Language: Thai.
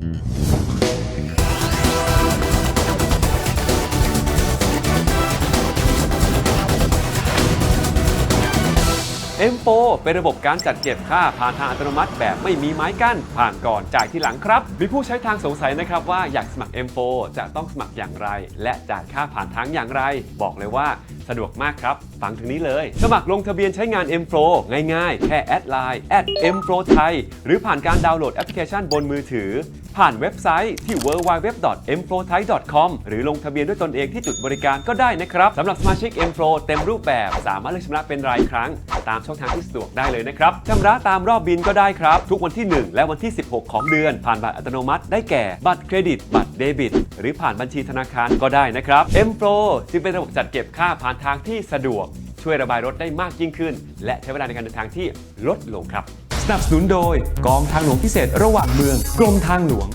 M4 เป็นระบบการจัดเก็บค่าผ่านทางอัตโนมัติแบบไม่มีไม้กั้น ผ่านก่อนจ่ายที่หลังครับ มีผู้ใช้ทางสงสัยนะครับว่าอยากสมัคร M4 จะต้องสมัครอย่างไร และจ่ายค่าผ่านทางอย่างไร บอกเลยว่า สะดวกมากครับ ฟังถึงนี้เลย สมัครลงทะเบียนใช้งาน M4 ง่ายๆ แค่แอดไลน์ @M4 ไทยหรือผ่านการดาวน์โหลดแอปพลิเคชันบนมือถือ ผ่านเว็บไซต์ที่ www.mprothai.com หรือลงทะเบียนด้วยตนเองที่จุดบริการก็ได้นะครับสำหรับสมาชิก M-Pro เต็มรูปแบบสามารถเลือกชำระเป็นรายครั้ง ตามช่องทางที่สะดวกได้เลยนะครับชำระตามรอบบินก็ได้ครับ ทุกวันที่ 1 และวันที่ 16 ของเดือน ผ่านบัตรอัตโนมัติได้แก่บัตรเครดิต บัตรเดบิต หรือผ่านบัญชีธนาคารก็ได้นะครับ M-Pro จึงเป็นระบบจัดเก็บค่าผ่านทางที่สะดวก ช่วยระบายรถได้มากยิ่งขึ้น และใช้เวลาในการเดินทางที่ลดลงครับ สนับสนุนโดยกองทางหลวงพิเศษระหว่างเมือง กรมทางหลวง